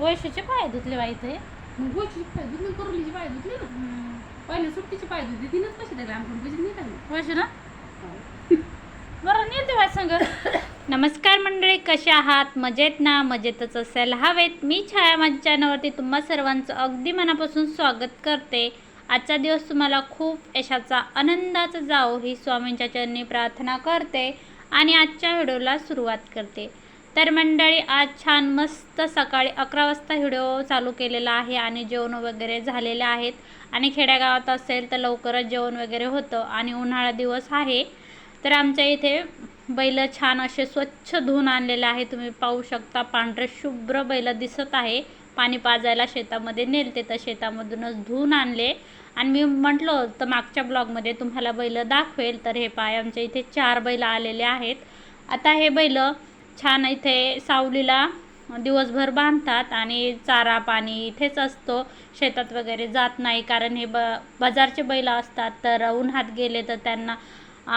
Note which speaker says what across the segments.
Speaker 1: वैशूचे पाय धुतले बाई ते
Speaker 2: मग गोची पाय धुतली करुलीची पाय धुतली ना. पहिले सुट्टीची पाय धुतली तिनंच पैसे दिले आमकडून पैसे नाही टाकले
Speaker 1: वैशू ना? बरं नेते बाय संग. नमस्कार मंडळी कसे आहात? मजेत ना? मजेतच असायला हवेत. मी छाया माझ्या चॅनलवरती तुम्हा सर्वांचं अगदी मनापासून स्वागत करते. आजचा दिवस तुम्हाला खूप यशाचा आनंदाचा जाओ ही स्वामींच्या चरणी प्रार्थना करते आणि आजच्या व्हिडिओला सुरुवात करते. तर मंडळी आज छान मस्त सकाळी अकरा वाजता व्हिडिओ चालू केलेला आहे आणि जेवण वगैरे झालेले आहेत. आणि खेड्यागावात असेल तर लवकरच जेवण वगैरे होतं आणि उन्हाळा दिवस आहे. तर आमच्या इथे बैल छान असे स्वच्छ धुवून आणलेले आहे तुम्ही पाहू शकता पांढरे शुभ्र बैल दिसत आहे. पाणी पाजायला शेतामध्ये नेलते तर शेतामधूनच धुवून आणले. आणि मी म्हटलं तर मागच्या ब्लॉगमध्ये तुम्हाला बैल दाखवेल. तर हे पाय आमच्या इथे चार बैल आलेले आहेत. आता हे बैल छान इथे सावलीला दिवसभर बांधतात आणि चारा पाणी इथेच असतो. शेतात वगैरे जात नाही कारण हे ब बाजारचे बैल असतात. तर उन्हात गेले तर त्यांना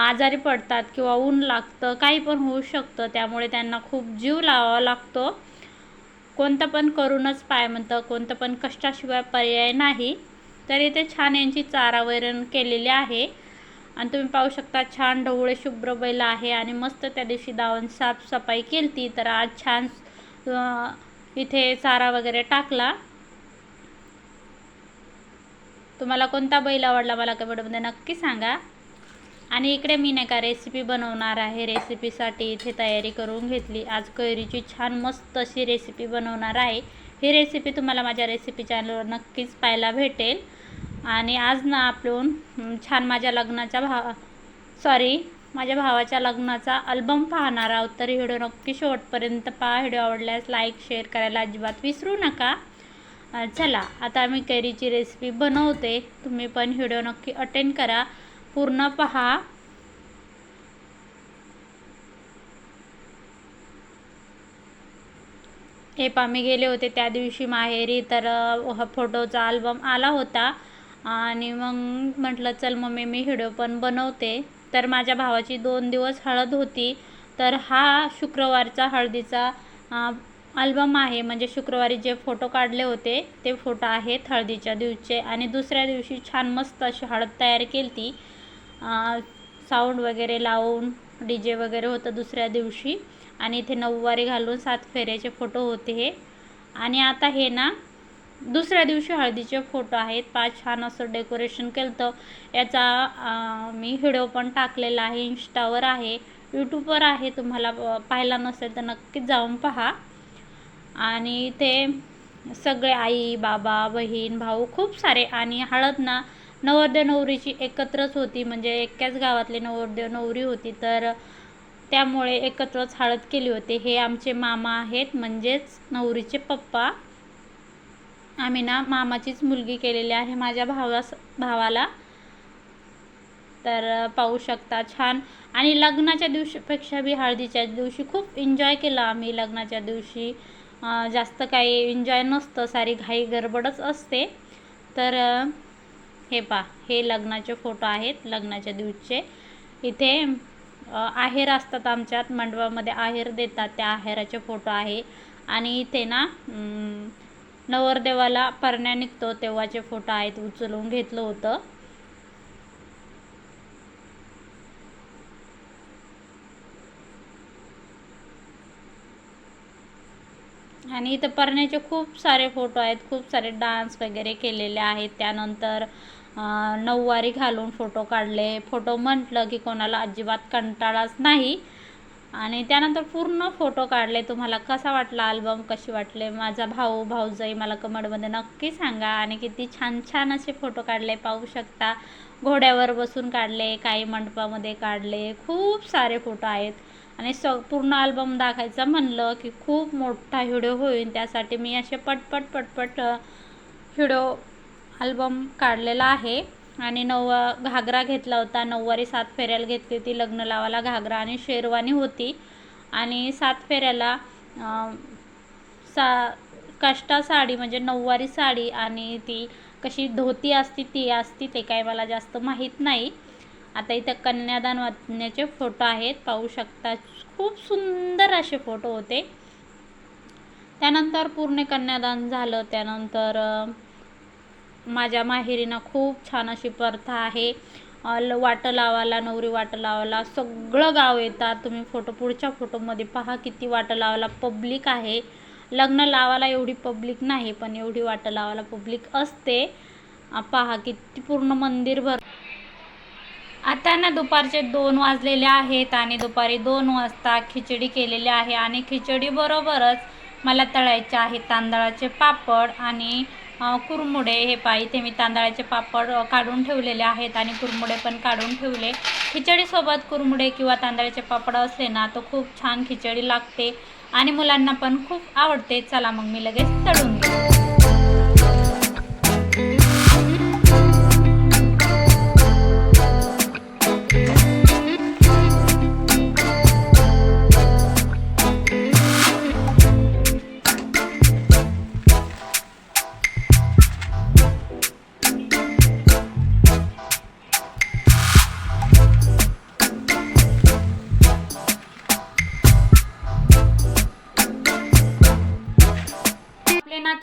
Speaker 1: आजारी पडतात किंवा ऊन लागतं काही पण होऊ शकतं. त्यामुळे त्यांना खूप जीव लावावा लागतो. कोणतं पण करूनच पाय म्हणतं कोणतं पण कष्टाशिवाय पर्याय नाही. तर इथे छान यांची चारा वैरण केलेली आहे. आणि तुम्ही पाहू शकता छान ढवळे शुभ्र बैल आहे आणि मस्त त्या दिवशी दावण साफसफाई केली ती तर आज छान इथे चारा वगैरे टाकला. तुम्हाला कोणता बैल आवडला मला कमेंटमध्ये नक्की सांगा. आणि इकडे मी नाही का रेसिपी बनवणार आहे रेसिपीसाठी इथे तयारी करून घेतली. आज कैरीची छान मस्त अशी रेसिपी बनवणार आहे. ही रेसिपी तुम्हाला माझ्या रेसिपी चॅनलवर नक्कीच पाहायला भेटेल. आणि आज ना आपण छान माझ्या लग्नाच्या भा सॉरी माझ्या भावाच्या लग्नाचा अल्बम पाहणार आहोत. तर व्हिडिओ नक्की शेवटपर्यंत पहा. व्हिडिओ आवडल्यास लाईक शेअर करायला अजिबात विसरू नका. चला आता मी कैरीची रेसिपी बनवते. तुम्ही पण व्हिडिओ नक्की अटेंड करा. पूर्ण पहा. हे पा मी गेले होते त्या दिवशी माहेरी. तर फोटोचा अल्बम आला होता. आणि मग म्हटलं चल मम्मी मी व्हिडिओ पण बनवते. तर माझ्या भावाची दोन दिवस हळद होती. तर हा शुक्रवारचा हळदीचा अल्बम आहे. म्हणजे शुक्रवारी जे फोटो काढले होते ते फोटो आहेत हळदीच्या दिवशीचे आणि दुसऱ्या दिवशी छान मस्त अशी हळद तयार केली ती साऊंड वगैरे लावून डी जे वगैरे होतं दुसऱ्या दिवशी. आणि इथे नऊवारी घालून सात फेऱ्याचे फोटो होते हे. आणि आता हे ना दुसऱ्या दिवशी हळदीचे फोटो आहेत. पाच छान असं डेकोरेशन केलं तर याचा मी व्हिडिओ पण टाकलेला आहे. इन्स्टावर आहे. यूट्यूबवर आहे. तुम्हाला पाहायला पाहिला नसेल तर नक्कीच जाऊन पहा. आणि ते सगळे आई बाबा बहीण भाऊ खूप सारे आणि हळद ना नवरदेव नवरीची एकत्रच होती. म्हणजे एकाच गावातली नवरदेव नवरी होती. तर त्यामुळे एकत्रच हळद केली होती. हे आमचे मामा आहेत. म्हणजेच नवरीचे पप्पा. आम्ही ना मामाचीच मुलगी केलेली आहे माझ्या भावास भावाला. तर पाहू शकता छान. आणि लग्नाच्या दिवशीपेक्षा बी हळदीच्या दिवशी खूप एन्जॉय केलं आम्ही लग्नाच्या दिवशी. जास्त काही एन्जॉय नसतं सारी घाई गडबडच असते. तर हे पा हे लग्नाचे फोटो आहेत लग्नाच्या दिवशीचे इथे आहेर असतात आमच्यात मंडपामध्ये आहेर देतात त्या आहेराचे फोटो आहे. आणि इथे ना नवरदेवाला परण्या निघतो तेव्हाचे फोटो आहेत उचलून घेतलं होतं. आणि इथं परण्याचे खूप सारे फोटो आहेत खूप सारे डान्स वगैरे केलेले आहेत. त्यानंतर नऊवारी घालून फोटो काढले. फोटो म्हटलं की कोणाला अजिबात कंटाळाच नाही. आणि त्यानंतर पूर्ण फोटो काढले तुम्हाला कसा वाटला अल्बम कशी वाटले? माझा भाऊ भाऊजाई मला कमेंटमध्ये नक्की सांगा आणि किती छान छान असे फोटो काढले. पाहू शकता घोड्यावर बसून काढले काही मंडपामध्ये काढले. खूप सारे फोटो आहेत. आणि स पूर्ण अल्बम दाखायचं म्हणलं की खूप मोठा व्हिडिओ होईल. त्यासाठी मी असे पटपट पटपट व्हिडिओ अल्बम काढलेला आहे. आणि नऊ घागरा घेतला होता. नऊवारी सात फेऱ्याला घेतली होती. लग्न लावायला घागरा आणि शेरवानी होती. आणि सात फेऱ्याला सा काष्टा साडी म्हणजे नऊवारी साडी आणि ती कशी धोती असती ती असती ते काय मला जास्त माहीत नाही. आता इथं कन्यादान वाचण्याचे फोटो आहेत. पाहू शकता. खूप सुंदर असे फोटो होते. त्यानंतर पूर्ण कन्यादान झालं. त्यानंतर माझ्या माहेरीनं खूप छान अशी प्रथा आहे. ल- वाटं लावायला नवरी वाटं लावायला सगळं गाव येतात. तुम्ही फोटो पुढच्या फोटोमध्ये पहा किती वाटं लावायला पब्लिक आहे. लग्न लावायला एवढी पब्लिक नाही पण एवढी वाटं लावायला पब्लिक असते. पहा किती पूर्ण मंदिर भर. आता ना दुपारचे दोन वाजलेले आहेत आणि दुपारी दोन वाजता खिचडी केलेली आहे आणि खिचडी बरोबरच मला तळायचे आहे तांदळाचे पापड आणि कुरमुडे हे पा इथे मी तांदळाचे पापड काढून ठेवलेले आहेत आणि कुरमुडे पण काढून ठेवले. खिचडीसोबत कुरमुडे किंवा तांदळाचे पापड असले ना तर खूप छान खिचडी लागते आणि मुलांना पण खूप आवडते. चला मग मी लगेच तळून घेते.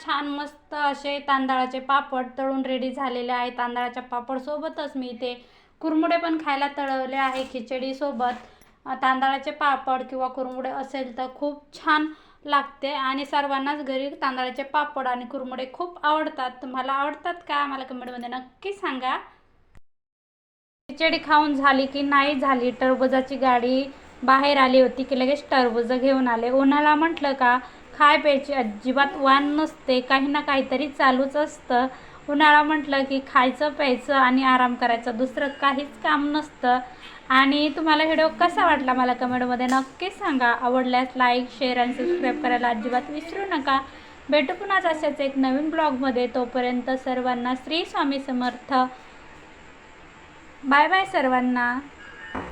Speaker 1: छान मस्त असे तांदळाचे पापड तळून रेडी झालेले आहे. तांदळाच्या पापड सोबतच मी इथे कुरमुडे पण खायला तळवले आहे खिचडीसोबत तांदळाचे पापड किंवा कुरमुडे असेल तर खूप छान लागते आणि सर्वांनाच घरी तांदळाचे पापड आणि कुरमुडे खूप आवडतात. तुम्हाला आवडतात का? मला कमेंटमध्ये नक्की सांगा. खिचडी खाऊन झाली की नाही झाली टरबुजाची गाडी बाहेर आली होती की लगेच टरबुजं घेऊन आले. उन्हाला म्हटलं का खाय प्यायची अजिबात वान नसते. काही ना काहीतरी चालूच असतं. उन्हाळा म्हटलं की खायचं प्यायचं आणि आराम करायचं. दुसरं काहीच काम नसतं. आणि तुम्हाला व्हिडिओ कसा वाटला मला कमेंटमध्ये नक्की सांगा. आवडल्यास लाईक शेअर आणि सबस्क्राईब करायला अजिबात विसरू नका. भेटू पुन्हाच असेच एक नवीन ब्लॉगमध्ये. तोपर्यंत सर्वांना श्री स्वामी समर्थ. बाय बाय सर्वांना.